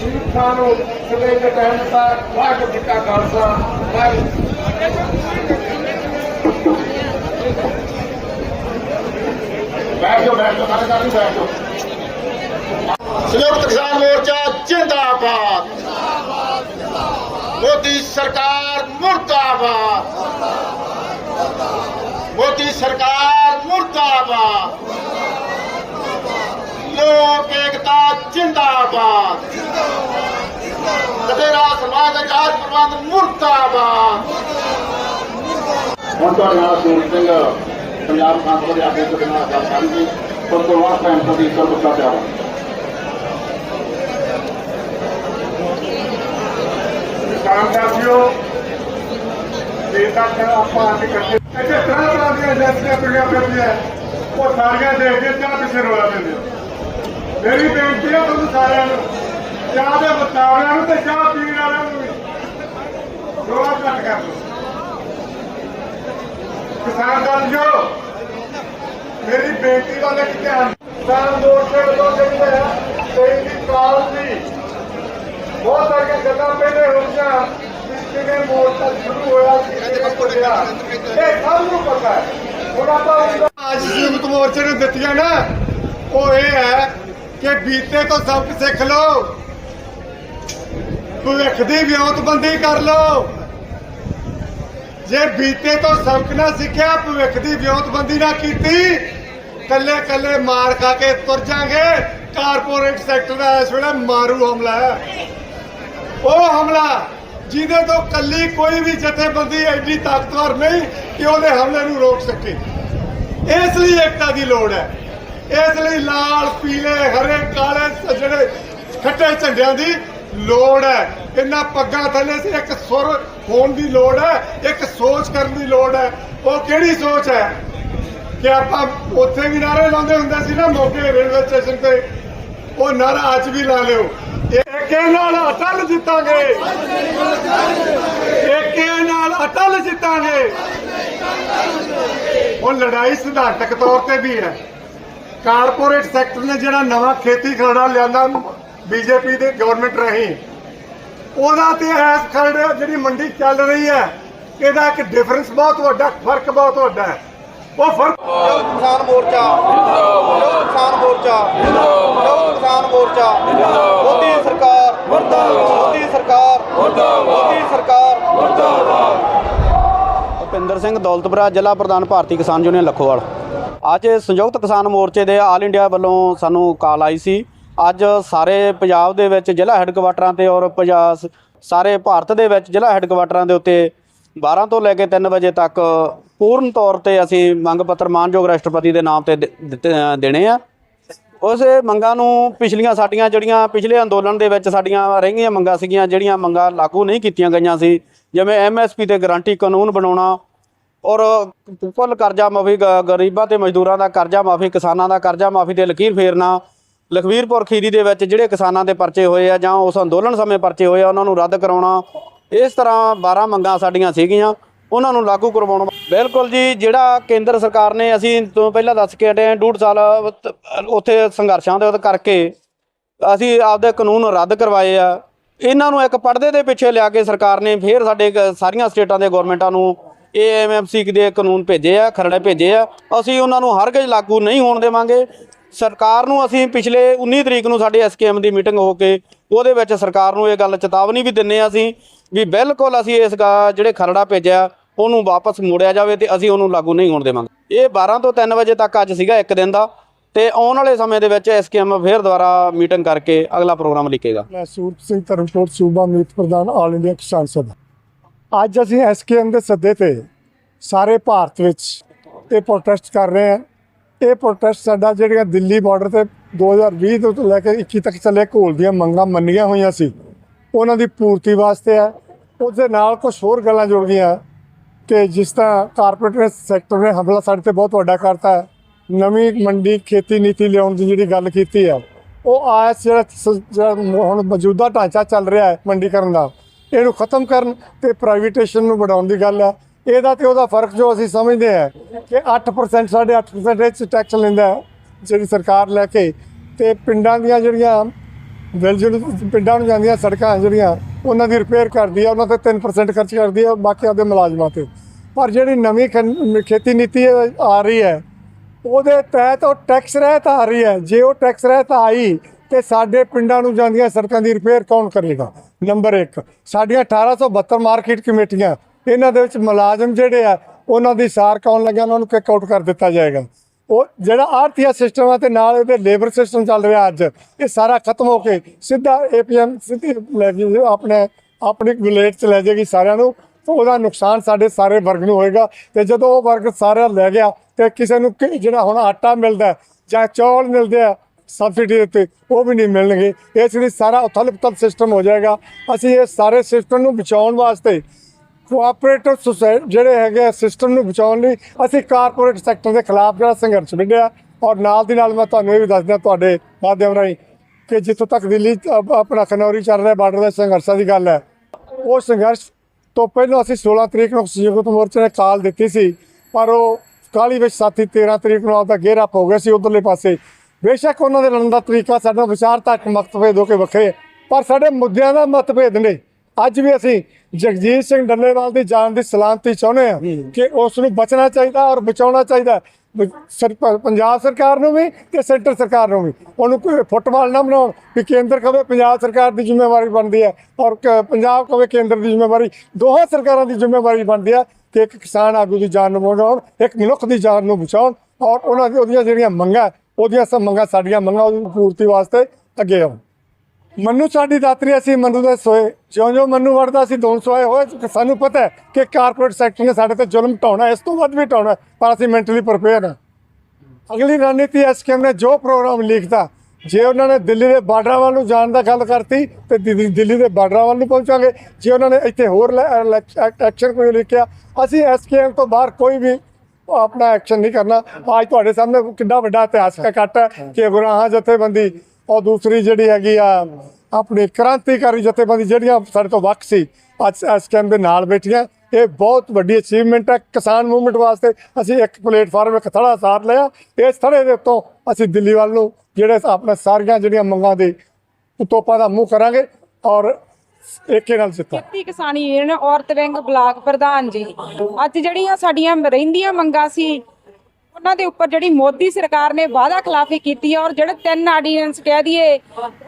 ਸ਼ਹੀਦ ਖਾਨ ਨੂੰ ਸਵੇਰ ਦੇ ਟਾਈਮ ਦਾ ਵਾਹਿਗੁਰੂ ਜੀ ਕਾ ਖਾਲਸਾ। ਵਾਹਿਗੁਰੂ ਬੈਠੋ ਬੈਠੋ ਸਾਰੇ ਕਾਫੀ ਬੈਠੋ ਸੰਯੁਕਤ ਕਿਸਾਨ ਮੋਰਚਾ ਜਿੰਦਾਬਾਦ। ਮੋਦੀ ਸਰਕਾਰ ਮੁਰਦਾਬਾਦ। ਮੋਦੀ ਸਰਕਾਰ ਮੁਰਦਾਬਾਦ। ਜਿੰਦਾਬਾਦ। ਤੇਰਾ ਸਮਾਜ ਆਜ਼ਾਦ ਪ੍ਰਬੰਧ ਮੁਰਦਾਬਾਦ। ਹੁਣ ਤੁਹਾਡੇ ਨਾਲ ਸੂਰਜ ਸਿੰਘ ਪੰਜਾਬ ਕਾਂਗਰਸ ਦੇ ਆਗੂ ਦੇ ਨਾਲ ਗੱਲ ਕਰਾਂਗੇ। ਉਸ ਤੋਂ ਬਾਅਦ ਭੈਣ ਤੋਂ ਦੀ ਸਰਵ ਦਾ ਪਿਆਰ ਕੰਮ ਕਰਦਿਓ ਇਹ ਤੱਕ ਆਪਾਂ ਅੱਜ ਇਕੱਠੇ ਇੱਥੇ ਤਰ੍ਹਾਂ ਤਰ੍ਹਾਂ ਦੀਆਂ ਏਜੰਸੀਆਂ ਤੁਰੀਆਂ ਫਿਰਦੀਆਂ ਉਹ ਸਾਰੀਆਂ ਦੇਖ ਕੇ ਚਾਹ ਪਿੱਛੇ ਰੋਲਾ ਪੈਂਦੇ ਮੇਰੀ ਬੇਨਤੀ ਹੈ ਤੁਹਾਨੂੰ ਸਾਰਿਆਂ ਨੂੰ ਚਾਹ ਦੇ ਬਤਾਵਿਆਂ ਨੂੰ ਤੇ ਚਾਹ ਪੀਣ ਵਾਲਿਆਂ ਨੂੰ ਵੀ। ਰੋਲਾ ਘੱਟ ਕਰ ਦਿਓ ਕਿਸਾਨ ਸਾਥੀਓ ਮੇਰੀ ਬੇਨਤੀ ਵੱਲ ਇੱਕ ਧਿਆਨ ਕਿਸਾਨ ਮੋਰਚੇ ਵੱਲੋਂ ਜਿਹੜੀ ਹੈ ਕੋਈ ਵੀ ਕਾਲ ਦੀ ਬਹੁਤ ਸਾਰੀਆਂ ਗੱਲਾਂ ਪਹਿਲੇ ਹੋਈਆਂ ਕਿਵੇਂ ਮੋਰਚਾ ਸ਼ੁਰੂ ਹੋਇਆ ਚੱਲਿਆ ਇਹ ਸਭ ਨੂੰ ਪਤਾ ਹੈ। ਹੁਣ ਆਪਾਂ ਅੱਜ ਸੰਯੁਕਤ ਮੋਰਚੇ ਨੂੰ ਦਿੱਤੀਆਂ ਨਾ ਉਹ ਇਹ ਹੈ ਕਿ ਬੀਤੇ ਤੋਂ ਸਬਕ ਸਿੱਖ ਲਓ। ਭਵਿੱਖ ਦੀ ਵਿਉਂਤਬੰਦੀ ਕਰ ਲਓ। ਜੇ ਬੀਤੇ ਤੋਂ ਸਬਕ ਨਾ ਸਿੱਖਿਆ ਭਵਿੱਖ ਦੀ ਵਿਉਂਤਬੰਦੀ ਨਾ ਕੀਤੀ, ਕੱਲੇ ਕੱਲੇ ਮਾਰ ਖਾ ਕੇ ਤੁਰ ਜਾਾਂਗੇ। ਕਾਰਪੋਰੇਟ ਸੈਕਟਰ ਦਾ ਇਸ ਵੇਲੇ ਮਾਰੂ ਹਮਲਾ ਹੈ। ਉਹ ਹਮਲਾ ਜਿਹਦੇ ਤੋਂ ਕੱਲੀ ਕੋਈ ਵੀ ਜਥੇਬੰਦੀ ਐਡੀ ਤਾਕਤਵਰ ਨਹੀਂ ਕਿ ਉਹਦੇ ਹਮਲੇ ਨੂੰ ਰੋਕ ਸਕੇ। ਇਸ ਲਈ ਏਕਤਾ ਦੀ ਲੋੜ ਹੈ। ਇਸ ਲਈ ਲਾਲ, ਪੀਲੇ, ਹਰੇ, ਕਾਲੇ ਜਿਹੜੇ ਖੱਟੇ ਝੰਡਿਆਂ ਦੀ ਲੋੜ ਹੈ। ਇਹਨਾਂ ਪੱਗਾਂ ਥੱਲੇ ਸੀ ਇੱਕ ਸੁਰ ਹੋਣ ਦੀ ਲੋੜ ਹੈ, ਇੱਕ ਸੋਚ ਕਰਨ ਦੀ ਲੋੜ ਹੈ। ਉਹ ਕਿਹੜੀ ਸੋਚ ਹੈ? ਕਿ ਆਪਾਂ ਉੱਥੇ ਵੀ ਨਾਰੇ ਲਾਉਂਦੇ ਹੁੰਦੇ ਸੀ ਨਾ, ਮੋਗੇ ਰੇਲਵੇ ਸਟੇਸ਼ਨ ਤੇ। ਉਹ ਨਾਰਾ ਅੱਜ ਵੀ ਲਾ ਲਿਓ। ਏਕੇ ਨਾਲ ਅਟਲ ਜਿੱਤਾਂਗੇ। ਏਕੇ ਨਾਲ ਅਟਲ ਜਿੱਤਾਂਗੇ। ਉਹ ਲੜਾਈ ਸਿਧਾਂਤਕ ਤੌਰ ਤੇ ਵੀ ਹੈ। ਕਾਰਪੋਰੇਟ ਸੈਕਟਰ ਨੇ ਜਿਹੜਾ ਨਵਾਂ ਖੇਤੀ ਖਰੜਾ ਲਿਆਂਦਾ ਬੀਜੇਪੀ ਦੇ ਗਵਰਨਮੈਂਟ ਰਹੀ ਉਹਦਾ ਤੇ ਐਸ ਖਰੜੇ ਜਿਹੜੀ ਮੰਡੀ ਚੱਲ ਰਹੀ ਹੈ ਇਹਦਾ ਇੱਕ ਡਿਫਰੈਂਸ ਬਹੁਤ ਵੱਡਾ ਫ਼ਰਕ ਬਹੁਤ ਵੱਡਾ ਹੈ। ਉਹ ਫ਼ਰਕ ਕਿਸਾਨ ਮੋਰਚਾ ਜਿੰਦਾਬਾਦ ਕਿਸਾਨ ਮੋਰਚਾ ਜਿੰਦਾਬਾਦ ਕਿਸਾਨ ਮੋਰਚਾ ਜਿੰਦਾਬਾਦ ਮੋਦੀ ਸਰਕਾਰ ਮੁਰਦਾਬਾਦ ਮੋਦੀ ਸਰਕਾਰ ਮੁਰਦਾਬਾਦ ਮੋਦੀ ਸਰਕਾਰ। ਭੁਪਿੰਦਰ ਸਿੰਘ ਦੌਲਤਪੁਰਾ ਜ਼ਿਲ੍ਹਾ ਪ੍ਰਧਾਨ ਭਾਰਤੀ ਕਿਸਾਨ ਯੂਨੀਅਨ ਲਖੋਵਾਲ। ਅੱਜ ਸੰਯੁਕਤ ਕਿਸਾਨ ਮੋਰਚੇ ਦੇ ਆਲ ਇੰਡੀਆ ਵੱਲੋਂ ਸਾਨੂੰ ਕਾਲ ਆਈ ਸੀ। ਅੱਜ ਸਾਰੇ ਪੰਜਾਬ ਦੇ ਵਿੱਚ ਜ਼ਿਲ੍ਹਾ ਹੈੱਡਕੁਆਟਰਾਂ ਤੇ ਔਰ ਪੰਜਾਬ ਸਾਰੇ ਭਾਰਤ ਦੇ ਵਿੱਚ ਜ਼ਿਲ੍ਹਾ ਹੈੱਡਕੁਆਟਰਾਂ ਦੇ ਉੱਤੇ 12 ਤੋਂ ਲੈ ਕੇ 3 ਵਜੇ ਤੱਕ ਪੂਰਨ ਤੌਰ ਤੇ ਅਸੀਂ ਮੰਗ ਪੱਤਰ ਮਾਨਯੋਗ ਰਾਸ਼ਟਰਪਤੀ ਦੇ ਨਾਮ ਤੇ ਦੇ- ਦਿੱਤੇ- ਦੇਣੇ ਆ। ਉਸ ਮੰਗਾਂ ਨੂੰ ਪਿਛਲੀਆਂ ਸਾਡੀਆਂ ਜਿਹੜੀਆਂ ਪਿਛਲੇ ਅੰਦੋਲਨ ਦੇ ਵਿੱਚ ਸਾਡੀਆਂ ਰਹਿੰਗੀਆਂ ਮੰਗਾਂ ਸੀਗੀਆਂ, ਜਿਹੜੀਆਂ ਮੰਗਾਂ ਲਾਗੂ ਨਹੀਂ ਕੀਤੀਆਂ ਗਈਆਂ ਸੀ, ਜਿਵੇਂ ਐਮਐਸਪੀ ਤੇ ਗਾਰੰਟੀ ਕਾਨੂੰਨ ਬਣਾਉਣਾ ਔਰ ਕੁੱਲ ਕਰਜ਼ਾ ਮਾਫੀ ਗਰੀਬਾਂ ਤੇ ਮਜ਼ਦੂਰਾਂ ਦਾ ਕਰਜ਼ਾ ਮਾਫੀ, ਕਿਸਾਨਾਂ ਦਾ ਕਰਜ਼ਾ ਮਾਫੀ ਤੇ ਲਕੀਰ ਫੇਰਨਾ, ਲਖਵੀਰਪੁਰ ਖੀਰੀ ਦੇ ਵਿੱਚ ਜਿਹੜੇ ਕਿਸਾਨਾਂ ਦੇ ਪਰਚੇ ਹੋਏ ਆ ਜਾਂ ਉਸ ਅੰਦੋਲਨ ਸਮੇਂ ਪਰਚੇ ਹੋਏ ਆ, ਉਹਨਾਂ ਨੂੰ ਰੱਦ ਕਰਾਉਣਾ, ਇਸ ਤਰ੍ਹਾਂ 12 ਮੰਗਾਂ ਸਾਡੀਆਂ ਸੀਗੀਆਂ, ਉਹਨਾਂ ਨੂੰ ਲਾਗੂ ਕਰਵਾਉਣਾ ਬਿਲਕੁਲ ਜੀ, ਜਿਹੜਾ ਕੇਂਦਰ ਸਰਕਾਰ ਨੇ ਅਸੀਂ ਤੋਂ ਪਹਿਲਾਂ ਦੱਸ ਕੇ ਹਟੇ ਹਾਂ, ਡੂਢ ਸਾਲ ਉੱਥੇ ਸੰਘਰਸ਼ਾਂ ਦੇ ਕਰਕੇ ਅਸੀਂ ਆਪਦੇ ਕਾਨੂੰਨ ਰੱਦ ਕਰਵਾਏ ਆ, ਇਹਨਾਂ ਨੂੰ ਇੱਕ ਪਰਦੇ ਦੇ ਪਿੱਛੇ ਲਿਆ ਕੇ ਸਰਕਾਰ ਨੇ ਫੇਰ ਸਾਡੇ ਸਾਰੀਆਂ ਸਟੇਟਾਂ ਦੇ ਗਵਰਨਮੈਂਟਾਂ ਨੂੰ ਏਐਮਐਮਸੀ ਦੇ ਕਾਨੂੰਨ ਭੇਜੇ ਆ, ਖਰੜੇ ਭੇਜੇ ਆ। ਅਸੀਂ ਉਹਨਾਂ ਨੂੰ ਹਰ ਗਜ ਲਾਗੂ ਨਹੀਂ ਹੋਣ ਦੇਵਾਂਗੇ। ਸਰਕਾਰ ਨੂੰ ਅਸੀਂ ਪਿਛਲੇ 19 ਤਰੀਕ ਨੂੰ ਸਾਡੀ ਐਸਕੇਐਮ ਦੀ ਮੀਟਿੰਗ ਹੋ ਕੇ ਉਹਦੇ ਵਿੱਚ ਸਰਕਾਰ ਨੂੰ ਇਹ ਗੱਲ ਚੇਤਾਵਨੀ ਵੀ ਦਿੰਨੇ ਆ ਅਸੀਂ ਵੀ ਬਿਲਕੁਲ ਅਸੀਂ ਇਸ ਗਾ- ਜਿਹੜੇ ਖਰੜਾ ਭੇਜਿਆ, ਉਹਨੂੰ ਵਾਪਸ ਮੋੜਿਆ ਜਾਵੇ ਤੇ ਅਸੀਂ ਉਹਨੂੰ ਲਾਗੂ ਨਹੀਂ ਹੋਣ ਦੇਵਾਂਗੇ। ਇਹ 12 ਤੋਂ 3 ਵਜੇ ਤੱਕ ਅੱਜ ਸੀਗਾ ਇੱਕ ਦਿਨ ਦਾ ਤੇ ਆਉਣ ਵਾਲੇ ਸਮੇਂ ਦੇ ਵਿੱਚ ਐਸਕੇਐਮ ਫੇਰ ਦੁਬਾਰਾ ਮੀਟਿੰਗ ਕਰਕੇ ਅਗਲਾ ਪ੍ਰੋਗਰਾਮ ਲਿਖੇਗਾ। ਮੈਂ ਸੂਰਤ ਸਿੰਘ ਧਰਮਕੋਟ ਸੂਬਾ ਮੀਤ ਪ੍ਰਧਾਨ ਆਲ ਇੰਡੀਆ ਕਿਸਾਨ ਸਭਾ। ਅੱਜ ਅਸੀਂ ਐਸਕੇਐਮ ਦੇ ਸੱਦੇ ਤੇ ਸਾਰੇ ਭਾਰਤ ਵਿੱਚ ਇਹ ਪ੍ਰੋਟੈਸਟ ਕਰ ਰਹੇ ਹਾਂ। ਇਹ ਪ੍ਰੋਟੈਸਟ ਸਾਡਾ ਜਿਹੜੀਆਂ ਦਿੱਲੀ ਬਾਰਡਰ ਤੇ 2020 ਤੋਂ ਲੈ ਕੇ 21 ਤੱਕ ਚੱਲੇ ਘੋਲ ਦੀਆਂ ਮੰਗਾਂ ਮੰਨੀਆਂ ਹੋਈਆਂ ਸੀ, ਉਹਨਾਂ ਦੀ ਪੂਰਤੀ ਵਾਸਤੇ ਹੈ। ਉਸ ਦੇ ਨਾਲ ਕੁਝ ਹੋਰ ਗੱਲਾਂ ਜੁੜ ਗਈਆਂ ਕਿ ਜਿਸ ਤਰ੍ਹਾਂ ਕਾਰਪੋਰੇਟ ਸੈਕਟਰ ਨੇ ਹਮਲਾ ਸਾਡੇ ਤੇ ਬਹੁਤ ਵੱਡਾ ਕਰਤਾ ਹੈ। ਨਵੀਂ ਮੰਡੀ, ਖੇਤੀ ਨੀਤੀ ਲਿਆਉਣ ਦੀ ਜਿਹੜੀ ਗੱਲ ਕੀਤੀ ਹੈ, ਉਹ ਆਸ ਜਿਹੜਾ ਹੁਣ ਮੌਜੂਦਾ ਢਾਂਚਾ ਚੱਲ ਰਿਹਾ ਹੈ ਮੰਡੀਕਰਨ ਦਾ। ਇਹਨੂੰ ਖਤਮ ਕਰਨ ਤੇ ਪ੍ਰਾਈਵੇਟੇਸ਼ਨ ਨੂੰ ਵਧਾਉਣ ਦੀ ਗੱਲ ਹੈ। ਇਹਦਾ ਤੇ ਉਹਦਾ ਫ਼ਰਕ ਜੋ ਅਸੀਂ ਸਮਝਦੇ ਹਾਂ ਕਿ 8% ਸਾਢੇ 8% ਇਹ 'ਚ ਟੈਕਸ ਲੈਂਦਾ ਜਿਹੜੀ ਸਰਕਾਰ ਲੈ ਕੇ। ਤੇ ਪਿੰਡਾਂ ਦੀਆਂ ਜਿਹੜੀਆਂ ਵਿਲਜਣ ਪਿੰਡਾਂ ਨੂੰ ਜਾਂਦੀਆਂ ਸੜਕਾਂ ਜਿਹੜੀਆਂ, ਉਹਨਾਂ ਦੀ ਰਿਪੇਅਰ ਕਰਦੀ ਆ ਉਹਨਾਂ ਤੇ 3% ਖਰਚ ਕਰਦੀ ਆ ਬਾਕੀ ਆਪਦੇ ਮੁਲਾਜ਼ਮਾਂ ਤੇ। ਪਰ ਜਿਹੜੀ ਨਵੀਂ ਖੇਤੀ ਨੀਤੀ ਆ ਰਹੀ ਹੈ, ਉਹਦੇ ਤਹਿਤ ਉਹ ਟੈਕਸ ਰਹਿਤ ਆ ਰਹੀ ਹੈ। ਜੇ ਉਹ ਟੈਕਸ ਰਹਿਤ ਆਈ ਤੇ ਸਾਡੇ ਪਿੰਡਾਂ ਨੂੰ ਜਾਂਦੀਆਂ ਸੜਕਾਂ ਦੀ ਰਿਪੇਅਰ ਕੌਣ ਕਰੇਗਾ? ਨੰਬਰ 1 ਸਾਡੀਆਂ 1872 ਮਾਰਕੀਟ ਕਮੇਟੀਆਂ, ਇਹਨਾਂ ਦੇ ਵਿੱਚ ਮੁਲਾਜ਼ਮ ਜਿਹੜੇ ਆ, ਉਹਨਾਂ ਦੀ ਸਾਰ ਕੌਣ ਲੱਗਿਆ? ਉਹਨਾਂ ਨੂੰ ਕਿਕ ਆਊਟ ਕਰ ਦਿੱਤਾ ਜਾਏਗਾ। ਉਹ ਜਿਹੜਾ ਆਰਥੀਆ ਸਿਸਟਮ ਆ ਤੇ ਨਾਲ ਇਹਦੇ ਲੇਬਰ ਸਿਸਟਮ ਚੱਲ ਰਿਹਾ ਅੱਜ, ਇਹ ਸਾਰਾ ਖਤਮ ਹੋ ਕੇ ਸਿੱਧਾ ਏਪੀਐਮ ਸਿੱਧੀ ਲੈ ਜੀ ਆਪਣੇ, ਆਪਣੀ ਵਿਲੇਜ ਚ ਲੈ ਜਾਏਗੀ ਸਾਰਿਆਂ ਨੂੰ। ਤਾਂ ਉਹਦਾ ਨੁਕਸਾਨ ਸਾਡੇ ਸਾਰੇ ਵਰਗ ਨੂੰ ਹੋਏਗਾ। ਤੇ ਜਦੋਂ ਉਹ ਵਰਗ ਸਾਰਾ ਲੈ ਗਿਆ ਤੇ ਕਿਸੇ ਨੂੰ ਕਿ- ਜਿਹੜਾ ਹੁਣ ਆਟਾ ਮਿਲਦਾ ਜਾਂ ਚੌਲ ਮਿਲਦੇ ਆ ਸਬਸਿਡੀ ਦੇ ਉੱਤੇ ਉਹ ਵੀ ਨਹੀਂ ਮਿਲਣਗੇ। ਇਸ ਲਈ ਸਾਰਾ ਉਥਲ ਪੁਥਲ ਸਿਸਟਮ ਹੋ ਜਾਏਗਾ। ਅਸੀਂ ਇਹ ਸਾਰੇ ਸਿਸਟਮ ਨੂੰ ਬਚਾਉਣ ਵਾਸਤੇ ਕੋਆਪਰੇਟਿਵ ਸੁਸਾਇਟੀ ਜਿਹੜੇ ਹੈਗੇ ਸਿਸਟਮ ਨੂੰ ਬਚਾਉਣ ਲਈ ਅਸੀਂ ਕਾਰਪੋਰੇਟ ਸੈਕਟਰ ਦੇ ਖਿਲਾਫ ਜਿਹੜਾ ਸੰਘਰਸ਼ ਵਿੱਢਿਆ। ਔਰ ਨਾਲ ਦੀ ਨਾਲ ਮੈਂ ਤੁਹਾਨੂੰ ਇਹ ਵੀ ਦੱਸ ਦਿਆਂ ਤੁਹਾਡੇ ਮਾਧਿਅਮ ਰਾਹੀਂ ਕਿ ਜਿੱਥੋਂ ਤੱਕ ਦਿੱਲੀ ਆਪਣਾ ਖਨੌਰੀ ਚੱਲ ਰਿਹਾ ਬਾਰਡਰ ਦੇ ਸੰਘਰਸ਼ਾਂ ਦੀ ਗੱਲ ਹੈ। ਉਹ ਸੰਘਰਸ਼ ਤੋਂ ਪਹਿਲਾਂ ਅਸੀਂ 16 ਤਰੀਕ ਨੂੰ ਸੰਯੁਕਤ ਮੋਰਚੇ ਨੇ ਕਾਲ ਦਿੱਤੀ ਸੀ। ਪਰ ਉਹ ਕਾਲੀ ਵਿੱਚ ਸਾਥੀ 13 ਤਰੀਕ ਨੂੰ ਆਪਦਾ ਗੇਰ ਅਪ ਹੋ ਗਿਆ ਸੀ ਉਧਰਲੇ ਪਾਸੇ। ਬੇਸ਼ੱਕ ਉਹਨਾਂ ਦੇ ਲੜਨ ਦਾ ਤਰੀਕਾ ਸਾਡਾ ਵਿਚਾਰਧਾਰਕ ਮਤਭੇਦ ਹੋ ਕੇ ਵੱਖਰੇ ਪਰ ਸਾਡੇ ਮੁੱਦਿਆਂ ਦਾ ਮਤਭੇਦ ਨੇ ਅੱਜ ਵੀ ਅਸੀਂ ਜਗਜੀਤ ਸਿੰਘ ਡੱਲੇਵਾਲ ਦੀ ਜਾਨ ਦੀ ਸਲਾਮਤੀ ਚਾਹੁੰਦੇ ਹਾਂ ਕਿ ਉਸ ਨੂੰ ਬਚਣਾ ਚਾਹੀਦਾ ਔਰ ਬਚਾਉਣਾ ਚਾਹੀਦਾ ਪੰਜਾਬ ਸਰਕਾਰ ਨੂੰ ਵੀ ਤੇ ਸੈਂਟਰ ਸਰਕਾਰ ਨੂੰ ਵੀ। ਉਹਨੂੰ ਕੋਈ ਫੁੱਟਬਾਲ ਨਾ ਬਣਾਉਣ ਕਿ ਕੇਂਦਰ ਕਵੇ ਪੰਜਾਬ ਸਰਕਾਰ ਦੀ ਜ਼ਿੰਮੇਵਾਰੀ ਬਣਦੀ ਹੈ ਔਰ ਪੰਜਾਬ ਕਵੇ ਕੇਂਦਰ ਦੀ ਜ਼ਿੰਮੇਵਾਰੀ। ਦੋਹਾਂ ਸਰਕਾਰਾਂ ਦੀ ਜ਼ਿੰਮੇਵਾਰੀ ਬਣਦੀ ਹੈ ਕਿ ਇੱਕ ਕਿਸਾਨ ਆਗੂ ਦੀ ਜਾਨ ਨੂੰ ਬਚਾਉਣ ਇੱਕ ਮਨੁੱਖ ਦੀ ਜਾਨ ਨੂੰ ਬਚਾਉਣ ਔਰ ਉਹਨਾਂ ਦੀ ਉਹਦੀਆਂ ਜਿਹੜੀਆਂ ਮੰਗਾਂ ਉਹਦੀਆਂ ਸਭ ਮੰਗਾਂ ਸਾਡੀਆਂ ਮੰਗਾਂ ਉਹਦੀ ਪੂਰਤੀ ਵਾਸਤੇ ਅੱਗੇ ਆਉਣ ਮੰਨੂ ਸਾਡੀ ਦਾਤਰੀ ਅਸੀਂ ਮੰਨੂ ਦੇ ਸੋਏ। ਜਿਉਂ ਜਿਉਂ ਮੰਨੂ ਵੜਦਾ ਅਸੀਂ ਦੋਨ ਸੋਏ ਹੋਏ, ਸਾਨੂੰ ਪਤਾ ਹੈ ਕਿ ਕਾਰਪੋਰੇਟ ਸੈਕਟਰ ਨੇ ਸਾਡੇ ਤੇ ਜ਼ੁਲਮ ਢਾਉਣਾ ਇਸ ਤੋਂ ਵੱਧ ਵੀ ਢਾਉਣਾ ਪਰ ਅਸੀਂ ਮੈਂਟਲੀ ਪ੍ਰਪੇਅਰ ਹਾਂ। ਅਗਲੀ ਰਣਨੀਤੀ ਐਸਕੇਐਮ ਨੇ ਜੋ ਪ੍ਰੋਗਰਾਮ ਲਿਖਤਾ ਜੇ ਉਹਨਾਂ ਨੇ ਦਿੱਲੀ ਦੇ ਬਾਰਡਰਾਂ ਵੱਲ ਨੂੰ ਜਾਣ ਦਾ ਗੱਲ ਕਰਤੀ, ਤੇ ਦਿੱਲੀ ਦਿੱਲੀ ਦੇ ਬਾਰਡਰਾਂ ਵੱਲ ਨੂੰ ਪਹੁੰਚਾਂਗੇ। ਜੇ ਉਹਨਾਂ ਨੇ ਇੱਥੇ ਹੋਰ ਐਕਸ਼ਨ ਕੋਈ ਲਿਖਿਆ, ਅਸੀਂ ਐਸਕੇਐਮ ਤੋਂ ਬਾਹਰ ਕੋਈ ਵੀ ਆਪਣਾ ਐਕਸ਼ਨ ਨਹੀਂ ਕਰਨਾ। ਅੱਜ ਤੁਹਾਡੇ ਸਾਹਮਣੇ ਕਿੰਨਾ ਵੱਡਾ ਇਤਿਹਾਸਕ ਇਕੱਠ ਹੈ ਕਿ ਗੁਰਾਹਾਂ ਜਥੇਬੰਦੀ। ਔਰ ਦੂਸਰੀ ਜਿਹੜੀ ਹੈਗੀ ਆ, ਆਪਣੀ ਕ੍ਰਾਂਤੀਕਾਰੀ ਜਥੇਬੰਦੀ ਜਿਹੜੀਆਂ ਸਾਡੇ ਤੋਂ ਵੱਖ ਸੀ, ਅੱਜ ਇਸ ਐਸਕੇਐਮ ਦੇ ਨਾਲ ਬੈਠੀਆਂ। ਇਹ ਬਹੁਤ ਵੱਡੀ ਅਚੀਵਮੈਂਟ ਹੈ, ਕਿਸਾਨ ਮੂਵਮੈਂਟ ਵਾਸਤੇ ਅਸੀਂ ਇੱਕ ਪਲੇਟਫਾਰਮ ਇੱਕ ਥੜਾ ਸਾਰ ਲਿਆ। ਇਸ ਥੜੇ ਦੇ ਉੱਤੋਂ ਅਸੀਂ ਦਿੱਲੀ ਵੱਲ ਨੂੰ, ਜਿਹੜੇ ਆਪਣੇ ਸਾਰੀਆਂ ਜਿਹੜੀਆਂ ਮੰਗਾਂ ਦੇ ਤੋਪਾਂ ਦਾ ਮੂੰਹ ਕਰਾਂਗੇ ਔਰ ਏਕੇ ਨਾਲ ਜਿੱਤਾਂ ਖੇਤੀ ਕਿਸਾਨੀ ਯੂਨੀਅਨ ਔਰਤ ਵਿੰਗ ਬਲਾਕ ਪ੍ਰਧਾਨ ਜੀ। ਅੱਜ ਜਿਹੜੀਆਂ ਸਾਡੀਆਂ ਰਹਿੰਦੀਆਂ ਮੰਗਾਂ ਸੀ ਉਹਨਾਂ ਦੇ ਉੱਪਰ ਜਿਹੜੀ ਮੋਦੀ ਸਰਕਾਰ ਨੇ ਵਾਅਦਾ ਖਿਲਾਫੀ ਕੀਤੀ ਹੈ ਔਰ ਜਿਹੜੇ ਤਿੰਨ ਆਰਡੀਨੈਂਸ ਕਹਿ ਦਈਏ,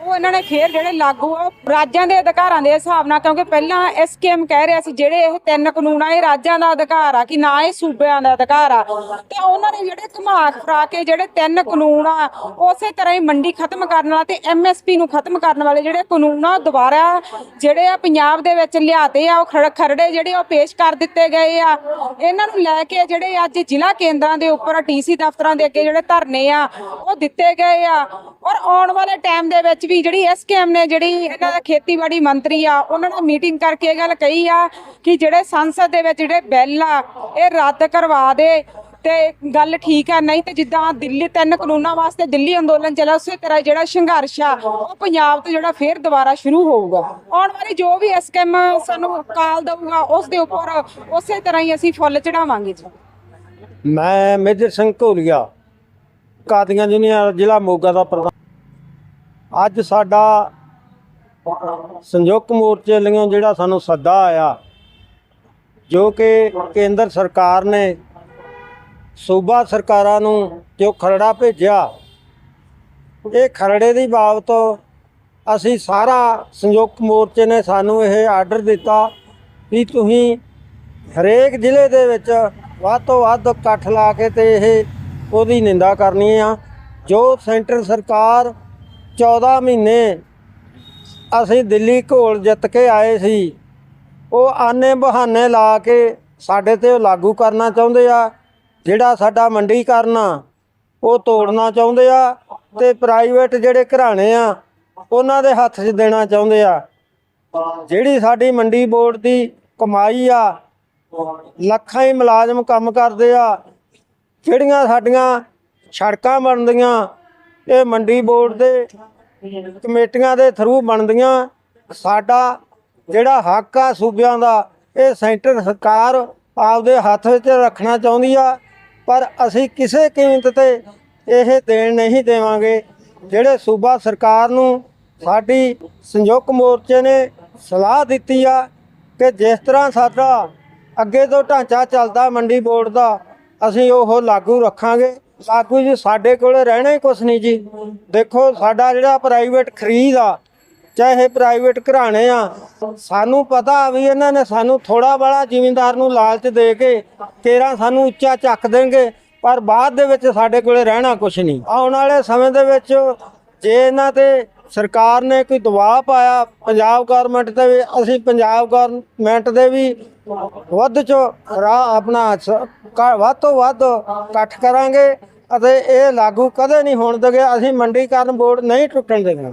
ਉਹ ਇਹਨਾਂ ਨੇ ਫੇਰ ਜਿਹੜੇ ਲਾਗੂ ਆ, ਉਹ ਰਾਜਾਂ ਦੇ ਅਧਿਕਾਰਾਂ ਦੇ ਹਿਸਾਬ ਨਾਲ, ਕਿਉਂਕਿ ਪਹਿਲਾਂ ਐਸਕੇਐਮ ਕਹਿ ਰਿਹਾ ਸੀ, ਜਿਹੜੇ ਇਹ ਤਿੰਨ ਕਾਨੂੰਨ ਆ, ਇਹ ਰਾਜਾਂ ਦਾ ਅਧਿਕਾਰ ਆ ਕਿ ਨਾ ਇਹ ਸੂਬਿਆਂ ਦਾ ਅਧਿਕਾਰ ਆ। ਤੇ ਉਹਨਾਂ ਨੇ ਜਿਹੜੇ ਘੁਮਾ ਫਰਾ ਕੇ ਜਿਹੜੇ ਤਿੰਨ ਕਾਨੂੰਨ ਆ, ਉਸੇ ਤਰ੍ਹਾਂ ਹੀ ਮੰਡੀ ਖਤਮ ਕਰਨ ਵਾਲਾ ਤੇ ਐਮਐਸਪੀ ਨੂੰ ਖਤਮ ਕਰਨ ਵਾਲੇ ਜਿਹੜੇ ਕਾਨੂੰਨ ਆ, ਉਹ ਦੁਬਾਰਾ ਜਿਹੜੇ ਆ ਪੰਜਾਬ ਦੇ ਵਿੱਚ ਲਿਆਤੇ ਆ, ਉਹ ਖੜ- ਖਰੜੇ ਜਿਹੜੇ ਉਹ ਪੇਸ਼ ਕਰ ਦਿੱਤੇ ਗਏ ਆ। ਇਹਨਾਂ ਨੂੰ ਲੈ ਕੇ ਜਿਹੜੇ ਅੱਜ ਜ਼ਿਲ੍ਹਾ ਕੇਂਦਰਾਂ ਦੇ ਉੱਪਰ ਡੀਸੀ ਦਫ਼ਤਰਾਂ ਦੇ ਅੱਗੇ ਜਿਹੜੇ ਧਰਨੇ ਆ, ਉਹ ਦਿੱਤੇ ਗਏ ਆ। ਔਰ ਆਉਣ ਵਾਲੇ ਟਾਈਮ ਦੇ ਵਿੱਚ ਵੀ ਜਿਹੜੀ ਐਸਕੇਐਮ ਨੇ ਜਿਹੜੀ ਇਹਨਾਂ ਦਾ ਖੇਤੀਬਾੜੀ ਮੰਤਰੀ ਆ, ਉਹਨਾਂ ਨਾਲ ਮੀਟਿੰਗ ਕਰਕੇ ਇਹ ਗੱਲ ਕਹੀ ਆ ਕਿ ਜਿਹੜੇ ਸੰਸਦ ਦੇ ਵਿੱਚ ਜਿਹੜੇ ਬਿੱਲ ਆ, ਇਹ ਰੱਦ ਕਰਵਾ ਦੇ ਤੇ ਗੱਲ ਠੀਕ ਆ, ਨਹੀਂ ਤੇ ਜਿੱਦਾਂ ਦਿੱਲੀ ਤਿੰਨ ਕਾਨੂੰਨਾਂ ਵਾਸਤੇ ਦਿੱਲੀ ਅੰਦੋਲਨ ਚੱਲਿਆ, ਉਸੇ ਤਰ੍ਹਾਂ ਜਿਹੜਾ ਸੰਘਰਸ਼ ਆ, ਉਹ ਪੰਜਾਬ ਤੋਂ ਜਿਹੜਾ ਫੇਰ ਦੁਬਾਰਾ ਸ਼ੁਰੂ ਹੋਊਗਾ। ਆਉਣ ਵਾਲੀ ਜੋ ਵੀ ਐਸਕੇਐਮ ਸਾਨੂੰ ਕਾਲ ਦਊਗਾ, ਉਸ ਦੇ ਉੱਪਰ ਉਸੇ ਤਰ੍ਹਾਂ ਹੀ ਅਸੀਂ ਫੁੱਲ ਚੜਾਵਾਂਗੇ ਜੀ। ਮੈਂ ਮੇਜਰ ਸਿੰਘ ਘੋਲੀਆ, ਕਾਦੀਆਂ ਜੂਨੀਅਰ ਜ਼ਿਲ੍ਹਾ ਮੋਗਾ ਦਾ ਪ੍ਰਧਾਨ। ਅੱਜ ਸਾਡਾ ਸੰਯੁਕਤ ਮੋਰਚੇ ਲਈਓ ਜਿਹੜਾ ਸਾਨੂੰ ਸੱਦਾ ਆਇਆ, ਜੋ ਕਿ ਕੇਂਦਰ ਸਰਕਾਰ ਨੇ ਸੂਬਾ ਸਰਕਾਰਾਂ ਨੂੰ ਜੋ ਖਰੜਾ ਭੇਜਿਆ, ਇਹ ਖਰੜੇ ਦੀ ਬਾਬਤ ਅਸੀਂ ਸਾਰਾ ਸੰਯੁਕਤ ਮੋਰਚੇ ਨੇ ਸਾਨੂੰ ਇਹ ਆਰਡਰ ਦਿੱਤਾ ਵੀ ਤੁਸੀਂ ਹਰੇਕ ਜ਼ਿਲ੍ਹੇ ਦੇ ਵਿੱਚ ਵੱਧ ਤੋਂ ਵੱਧ ਇਕੱਠ ਲਾ ਕੇ ਤੇ ਇਹ ਉਹਦੀ ਨਿੰਦਾ ਕਰਨੀ ਆ। ਜੋ ਸੈਂਟਰ ਸਰਕਾਰ 14 ਮਹੀਨੇ ਅਸੀਂ ਦਿੱਲੀ ਘੋਲ ਜਿੱਤ ਕੇ ਆਏ ਸੀ, ਉਹ ਆਨੇ ਬਹਾਨੇ ਲਾ ਕੇ ਸਾਡੇ ਤੇ ਉਹ ਲਾਗੂ ਕਰਨਾ ਚਾਹੁੰਦੇ ਆ। ਜਿਹੜਾ ਸਾਡਾ ਮੰਡੀਕਰਨ ਆ, ਉਹ ਤੋੜਨਾ ਚਾਹੁੰਦੇ ਆ ਤੇ ਪ੍ਰਾਈਵੇਟ ਜਿਹੜੇ ਘਰਾਣੇ ਆ, ਉਹਨਾਂ ਦੇ ਹੱਥ 'ਚ ਦੇਣਾ ਚਾਹੁੰਦੇ ਆ। ਜਿਹੜੀ ਸਾਡੀ ਮੰਡੀ ਬੋਰਡ ਦੀ ਕਮਾਈ ਆ ਲੱਖਾਂ ਹੀ ਮੁਲਾਜ਼ਮ ਕੰਮ ਕਰਦੇ ਆ। ਜਿਹੜੀਆਂ ਸਾਡੀਆਂ ਸੜਕਾਂ ਬਣਦੀਆਂ, ਇਹ ਮੰਡੀ ਬੋਰਡ ਦੇ ਕਮੇਟੀਆਂ ਦੇ ਥਰੂ ਬਣਦੀਆਂ। ਸਾਡਾ ਜਿਹੜਾ ਹੱਕ ਆ ਸੂਬਿਆਂ ਦਾ, ਇਹ ਸੈਂਟਰ ਸਰਕਾਰ ਆਪਦੇ ਹੱਥ ਵਿੱਚ ਰੱਖਣਾ ਚਾਹੁੰਦੀ ਆ। ਪਰ ਅਸੀਂ ਕਿਸੇ ਕੀਮਤ ਤੇ ਇਹ ਦੇਣ ਨਹੀਂ ਦੇਵਾਂਗੇ। ਜਿਹੜੇ ਸੂਬਾ ਸਰਕਾਰ ਨੂੰ ਸਾਡੀ ਸੰਯੁਕਤ ਮੋਰਚੇ ਨੇ ਸਲਾਹ ਦਿੱਤੀ ਆ ਕਿ ਜਿਸ ਤਰ੍ਹਾਂ ਸਾਡਾ ਅੱਗੇ ਤੋਂ ਢਾਂਚਾ ਚੱਲਦਾ ਮੰਡੀ ਬੋਰਡ ਦਾ, ਅਸੀਂ ਉਹ ਲਾਗੂ ਰੱਖਾਂਗੇ। ਲਾਗੂ ਜੀ ਸਾਡੇ ਕੋਲ ਰਹਿਣਾ ਹੀ ਕੁਛ ਨਹੀਂ ਜੀ। ਦੇਖੋ, ਸਾਡਾ ਜਿਹੜਾ ਪ੍ਰਾਈਵੇਟ ਖਰੀਦ ਆ, ਚਾਹੇ ਪ੍ਰਾਈਵੇਟ ਘਰਾਣੇ ਆ, ਸਾਨੂੰ ਪਤਾ ਵੀ ਇਹਨਾਂ ਨੇ ਸਾਨੂੰ ਥੋੜਾ ਬੜਾ ਜ਼ਿਮੀਂਦਾਰ ਨੂੰ ਲਾਲਚ ਦੇ ਕੇ ਤੇਰਾ ਸਾਨੂੰ ਉੱਚਾ ਚੱਕ ਦੇਣਗੇ, ਪਰ ਬਾਅਦ ਦੇ ਵਿੱਚ ਸਾਡੇ ਕੋਲੇ ਰਹਿਣਾ ਕੁਛ ਨਹੀਂ। ਆਉਣ ਵਾਲੇ ਸਮੇਂ ਦੇ ਵਿੱਚ ਜੇ ਇਹਨਾਂ ਤੇ ਸਰਕਾਰ ਨੇ ਕੋਈ ਦਬਾਅ ਪਾਇਆ, ਪੰਜਾਬ ਗਵਰਨਮੈਂਟ ਤੇ ਵੀ, ਅਸੀਂ ਪੰਜਾਬ ਗਵਰਨਮੈਂਟ ਦੇ ਵੀ ਵੱਧ ਚੋ ਰਾਹ ਆਪਣਾ ਵੱਧ ਤੋਂ ਵੱਧ ਇਕੱਠ ਕਰਾਂਗੇ ਅਤੇ ਇਹ ਲਾਗੂ ਕਦੇ ਨਹੀਂ ਹੋਣ ਦੇਗੇ। ਅਸੀਂ ਮੰਡੀਕਰਨ ਬੋਰਡ ਨਹੀਂ ਟੁੱਟਣ ਦੇਣਾ।